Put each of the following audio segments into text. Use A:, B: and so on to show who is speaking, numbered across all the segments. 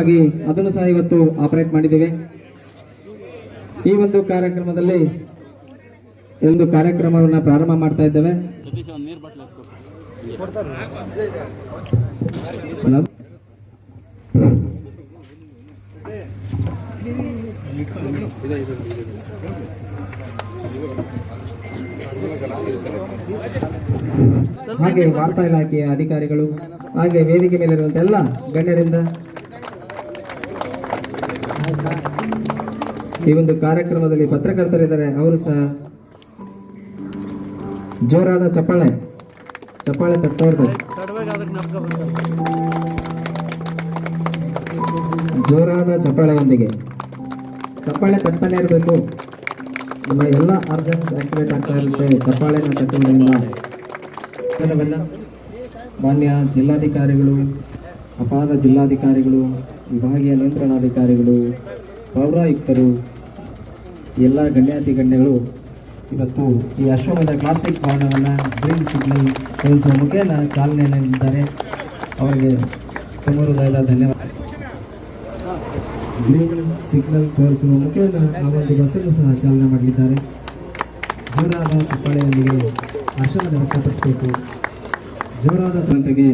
A: ಹಾಗೆ ಅದನ್ನು ಸಹ ಇವತ್ತು ಆಪರೇಟ್ ಮಾಡಿದ್ದೇವೆ. ಈ ಒಂದು ಕಾರ್ಯಕ್ರಮದಲ್ಲಿ ಒಂದು ಕಾರ್ಯಕ್ರಮವನ್ನು ಪ್ರಾರಂಭ ಮಾಡ್ತಾ ಇದ್ದೇವೆ. ಹಾಗೆ ವಾರ್ತಾ ಇಲಾಖೆಯ ಅಧಿಕಾರಿಗಳು, ಹಾಗೆ ವೇದಿಕೆ ಮೇಲಿರುವಂತ ಎಲ್ಲ ಗಣ್ಯರಿಂದ ಈ ಒಂದು ಕಾರ್ಯಕ್ರಮದಲ್ಲಿ ಪತ್ರಕರ್ತರಿದ್ದಾರೆ, ಅವರು ಸಹ ಜೋರಾದ ಚಪ್ಪಾಳೆ ಚಪ್ಪಾಳೆ ತಟ್ತಾ ಇರ್ತಾರೆ. ಜೋರಾದ ಚಪ್ಪಾಳೆಯೊಂದಿಗೆ. ಚಪ್ಪಾಳೆ ತಟ್ಟಾನೆ ಇರಬೇಕು. ನಮ್ಮ ಎಲ್ಲ ಆರ್ಗನ್ಸ್ ಆಕ್ಟಿವೇಟ್ ಆಗ್ತಾ ಇರುತ್ತೆ ಚಪ್ಪಾಳೆನ ತಟ್ಟುವುದರಿಂದ. ಮಾನ್ಯ ಜಿಲ್ಲಾಧಿಕಾರಿಗಳು, ಅಪಾರ ಜಿಲ್ಲಾಧಿಕಾರಿಗಳು ವಿಭಾಗೀಯ ನಿಯಂತ್ರಣಾಧಿಕಾರಿಗಳು, ಪೌರಾಯುಕ್ತರು, ಎಲ್ಲ ಗಣ್ಯಾತಿ ಗಣ್ಯಗಳು ಇವತ್ತು ಈ ಅಶ್ವಮದ ಕ್ಲಾಸಿಕ್ ಭವನವನ್ನು ಗ್ರೀನ್ ಸಿಗ್ನಲ್ ತೋರಿಸುವ ಮುಖೇನ ಚಾಲನೆ ನೀಡಿದ್ದಾರೆ ಅವರಿಗೆ ತುಂಬ ಹೃದಯದ ಧನ್ಯವಾದ. ಗ್ರೀನ್ ಸಿಗ್ನಲ್ ತೋರಿಸುವ ಮುಖೇನ ಆ ಒಂದು ಬಸ್ಸನ್ನು ಸಹ ಚಾಲನೆ ಮಾಡಲಿದ್ದಾರೆ. ಜೋರಾದ ಚಪ್ಪಾಳೆಯೊಂದಿಗೆ ಹರ್ಷವನ್ನು ವ್ಯಕ್ತಪಡಿಸಬೇಕು. ಜೋರಾದ ಜನತೆಗೆ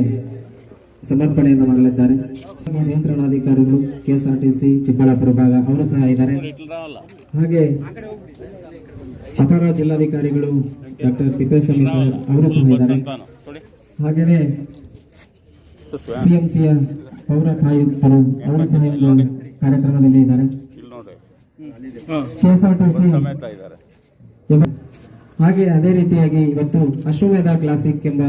A: ಸಮರ್ಪಣೆಯನ್ನು ಮಾಡಲಿದ್ದಾರೆ. ನಿಯಂತ್ರಣಾಧಿಕಾರಿಗಳು, ಕೆಎಸ್ಆರ್ಟಿಸಿ, ಚಿಕ್ಕಬಳ್ಳಾಪುರ ಭಾಗ ಅವರು ಸಹ ಇದ್ದಾರೆ. ಹಾಗೆ ಅಪರ ಜಿಲ್ಲಾಧಿಕಾರಿಗಳು ಡಾಕ್ಟರ್ ತಿಪ್ಪೇಸ್ವಾಮಿ ಸರ್ ಅವರು ಸಹ ಇದ್ದಾರೆ. ಹಾಗೆಯೇ ಸಿಎಂಸಿಯ ಪೌರ ಆಯುಕ್ತರು ಅವರು ಸಹ ಕಾರ್ಯಕ್ರಮದಲ್ಲಿ ಇದ್ದಾರೆ. ಕೆಎಸ್ಆರ್ಟಿಸಿ ಹಾಗೆ ಅದೇ ರೀತಿಯಾಗಿ ಇವತ್ತು ಅಶ್ವಮೇಧ ಕ್ಲಾಸಿಕ್ ಎಂಬ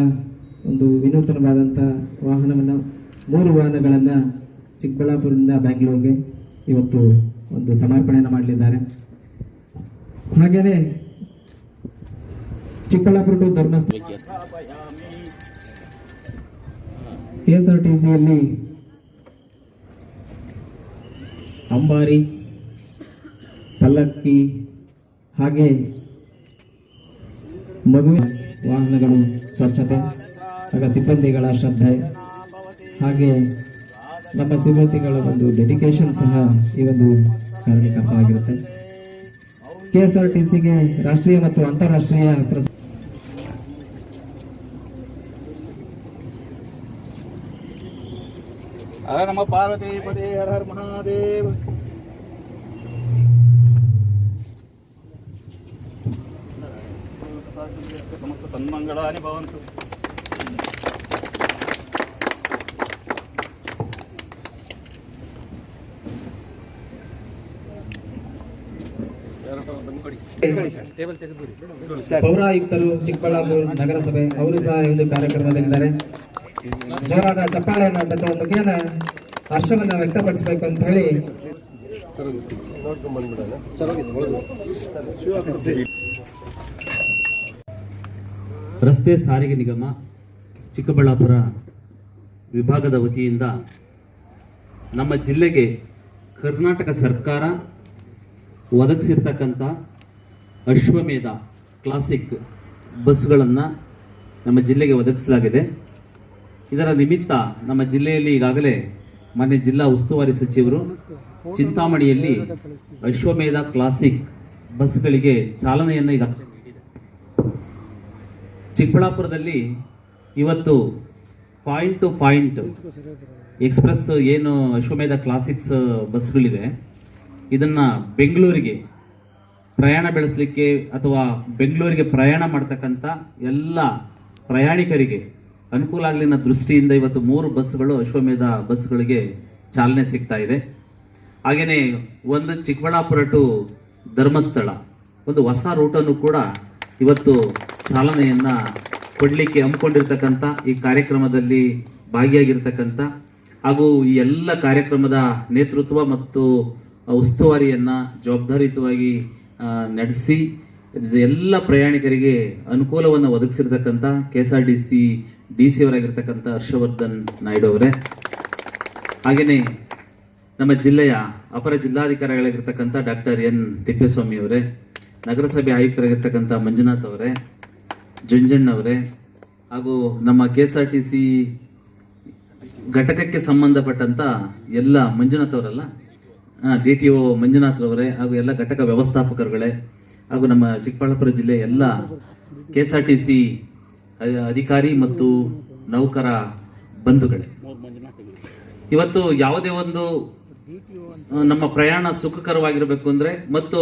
A: ಒಂದು ವಿನೂತನವಾದಂಥ ವಾಹನವನ್ನು, ಮೂರು ವಾಹನಗಳನ್ನು ಚಿಕ್ಕಬಳ್ಳಾಪುರದಿಂದ ಬ್ಯಾಂಗ್ಳೂರ್ಗೆ ಇವತ್ತು ಒಂದು ಸಮರ್ಪಣೆಯನ್ನು ಮಾಡಲಿದ್ದಾರೆ. ಹಾಗೆಯೇ Chikkaballapur to Dharmasthala. K S Ambari, Pallakki, ಹಾಗೆ ಮಗುವಿನ ವಾಹನಗಳು ಸ್ವಚ್ಛತೆ. ಆಗ ಸಿಬ್ಬಂದಿಗಳ ಶ್ರದ್ಧೆ ಹಾಗೆ ನಮ್ಮ ಸಿಬ್ಬಂದಿಗಳ ಒಂದು ಡೆಡಿಕೇಶನ್ ಸಹ ಈ ಒಂದು ಕಾರಣೀಕರ್ತವಾಗಿರುತ್ತೆ ಕೆ ಎಸ್ ಆರ್ ಟಿ ಸಿಗೆ ರಾಷ್ಟ್ರೀಯ ಮತ್ತು ಅಂತಾರಾಷ್ಟ್ರೀಯ ಪ್ರಸ
B: ನಮ ಪಾರ್ವತಿ ಪದೇ ಹರ ಹರ ಮಹಾದೇವ. ಸಮಸ್ತ ತನ್ಮಂಗಳಾನಿ ಭವಂತು
A: ಪೌರಾಯುಕ್ತರು ಚಿಕ್ಕಬಳ್ಳಾಪುರ ನಗರಸಭೆ, ಅವರು ಸಹ ಈ ಒಂದು ಕಾರ್ಯಕ್ರಮದಲ್ಲಿದ್ದಾರೆ. ಜೋರಾದ ಚಪ್ಪಾಳೆಯನ್ನು ತಟ್ಟುವ ಮುಖೇನ ಹರ್ಷವನ್ನ ವ್ಯಕ್ತಪಡಿಸಬೇಕು ಅಂತ ಹೇಳಿ.
C: ರಸ್ತೆ ಸಾರಿಗೆ ನಿಗಮ ಚಿಕ್ಕಬಳ್ಳಾಪುರ ವಿಭಾಗದ ವತಿಯಿಂದ ನಮ್ಮ ಜಿಲ್ಲೆಗೆ ಕರ್ನಾಟಕ ಸರ್ಕಾರ ಒದಗಿಸಿರ್ತಕ್ಕಂಥ ಅಶ್ವಮೇಧ ಕ್ಲಾಸಿಕ್ ಬಸ್ಗಳನ್ನು ನಮ್ಮ ಜಿಲ್ಲೆಗೆ ಒದಗಿಸಲಾಗಿದೆ. ಇದರ ನಿಮಿತ್ತ ನಮ್ಮ ಜಿಲ್ಲೆಯಲ್ಲಿ ಈಗಾಗಲೇ ಮಾನ್ಯ ಜಿಲ್ಲಾ ಉಸ್ತುವಾರಿ ಸಚಿವರು ಚಿಂತಾಮಣಿಯಲ್ಲಿ ಅಶ್ವಮೇಧ ಕ್ಲಾಸಿಕ್ ಬಸ್ಗಳಿಗೆ ಚಾಲನೆಯನ್ನು ಈಗ ಚಿಕ್ಕಬಳ್ಳಾಪುರದಲ್ಲಿ ಇವತ್ತು ಪಾಯಿಂಟ್ ಟು ಪಾಯಿಂಟ್ ಎಕ್ಸ್ಪ್ರೆಸ್ ಏನು ಅಶ್ವಮೇಧ ಕ್ಲಾಸಿಕ್ಸ್ ಬಸ್ಗಳಿದೆ. ಇದನ್ನ ಬೆಂಗಳೂರಿಗೆ ಪ್ರಯಾಣ ಬೆಳೆಸಲಿಕ್ಕೆ ಅಥವಾ ಬೆಂಗಳೂರಿಗೆ ಪ್ರಯಾಣ ಮಾಡ್ತಕ್ಕಂಥ ಎಲ್ಲ ಪ್ರಯಾಣಿಕರಿಗೆ ಅನುಕೂಲ ಆಗಲಿನ ದೃಷ್ಟಿಯಿಂದ ಇವತ್ತು ಮೂರು ಬಸ್ಗಳು ಅಶ್ವಮೇಧ ಬಸ್ಗಳಿಗೆ ಚಾಲನೆ ಸಿಗ್ತಾ ಇದೆ. ಹಾಗೆಯೇ ಒಂದು ಚಿಕ್ಕಬಳ್ಳಾಪುರ ಟು ಧರ್ಮಸ್ಥಳ, ಒಂದು ಹೊಸ ರೂಟನ್ನು ಕೂಡ ಇವತ್ತು ಚಾಲನೆಯನ್ನು ಕೊಡಲಿಕ್ಕೆ ಹಮ್ಮಿಕೊಂಡಿರ್ತಕ್ಕಂಥ ಈ ಕಾರ್ಯಕ್ರಮದಲ್ಲಿ ಭಾಗಿಯಾಗಿರ್ತಕ್ಕಂಥ ಹಾಗೂ ಈ ಎಲ್ಲ ಕಾರ್ಯಕ್ರಮದ ನೇತೃತ್ವ ಮತ್ತು ಉಸ್ತುವಾರಿಯನ್ನ ಜವಾಬ್ದಾರಿಯುತವಾಗಿ ನಡೆಸಿ, ಎಲ್ಲ ಪ್ರಯಾಣಿಕರಿಗೆ ಅನುಕೂಲವನ್ನು ಒದಗಿಸಿರ್ತಕ್ಕಂಥ K S R D C D C ಅವರಾಗಿರ್ತಕ್ಕಂಥ Harshavardhan Naidu ಅವರೇ. ಹಾಗೆಯೇ ನಮ್ಮ ಜಿಲ್ಲೆಯ ಅಪರ ಜಿಲ್ಲಾಧಿಕಾರಿಗಳಾಗಿರ್ತಕ್ಕಂಥ ಡಾಕ್ಟರ್ ಎನ್ ತಿಪ್ಪೇಸ್ವಾಮಿ ಅವರೇ, ನಗರಸಭೆ ಆಯುಕ್ತರಾಗಿರ್ತಕ್ಕಂಥ ಮಂಜುನಾಥ್ ಅವರೇ, ಜುಂಜಣ್ಣ ಅವರೇ, ಹಾಗೂ ನಮ್ಮ K S R T C ಘಟಕಕ್ಕೆ ಸಂಬಂಧಪಟ್ಟಂತ ಎಲ್ಲ ಮಂಜುನಾಥ್ ಅವರಲ್ಲ ಡಿ ಟಿ ಒ ಮಂಜುನಾಥ್ ಅವರೇ ಹಾಗೂ ಎಲ್ಲ ಘಟಕ ವ್ಯವಸ್ಥಾಪಕರುಗಳೇ ಹಾಗೂ ನಮ್ಮ ಚಿಕ್ಕಬಳ್ಳಾಪುರ ಜಿಲ್ಲೆ ಎಲ್ಲ K S R T C ಅಧಿಕಾರಿ ಮತ್ತು ನೌಕರ ಬಂಧುಗಳೇ. ಇವತ್ತು ಯಾವುದೇ ಒಂದು ನಮ್ಮ ಪ್ರಯಾಣ ಸುಖಕರವಾಗಿರಬೇಕು ಅಂದ್ರೆ ಮತ್ತು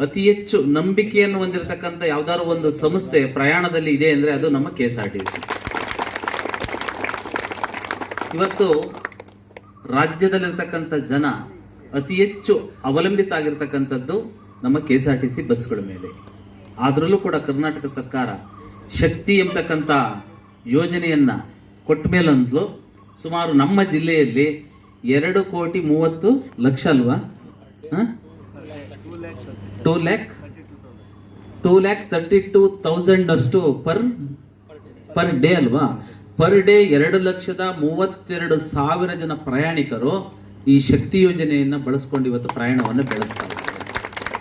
C: ಅತಿ ಹೆಚ್ಚು ನಂಬಿಕೆಯನ್ನು ಹೊಂದಿರತಕ್ಕಂಥ ಯಾವ್ದಾದ್ರು ಒಂದು ಸಂಸ್ಥೆ ಪ್ರಯಾಣದಲ್ಲಿ ಇದೆ ಅಂದ್ರೆ ಅದು ನಮ್ಮ K S R T C ಇವತ್ತು ರಾಜ್ಯದಲ್ಲಿರ್ತಕ್ಕಂಥ ಜನ ಅತಿ ಹೆಚ್ಚು ಅವಲಂಬಿತ ಆಗಿರ್ತಕ್ಕಂಥದ್ದು ನಮ್ಮ K S R T C ಬಸ್ಗಳ ಮೇಲೆ. ಅದರಲ್ಲೂ ಕೂಡ ಕರ್ನಾಟಕ ಸರ್ಕಾರ ಶಕ್ತಿ ಎಂಬತಕ್ಕಂಥ ಯೋಜನೆಯನ್ನ ಕೊಟ್ಟ ಮೇಲಂತಲೂ ಸುಮಾರು ನಮ್ಮ ಜಿಲ್ಲೆಯಲ್ಲಿ ಎರಡು ಕೋಟಿ ಮೂವತ್ತು ಲಕ್ಷ ಅಲ್ವಾ? Two lakh? Two lakh thirty two thousand ಅಷ್ಟು ಪರ್ ಪರ್ ಡೇ ಅಲ್ವಾ? ಪರ್ ಡೇ ಎರಡು ಲಕ್ಷದ ಮೂವತ್ತೆರಡು ಸಾವಿರ ಜನ ಪ್ರಯಾಣಿಕರು ಈ ಶಕ್ತಿ ಯೋಜನೆಯನ್ನು ಬಳಸ್ಕೊಂಡು ಇವತ್ತು ಪ್ರಯಾಣವನ್ನು ಬೆಳೆಸ್ತಾರೆ.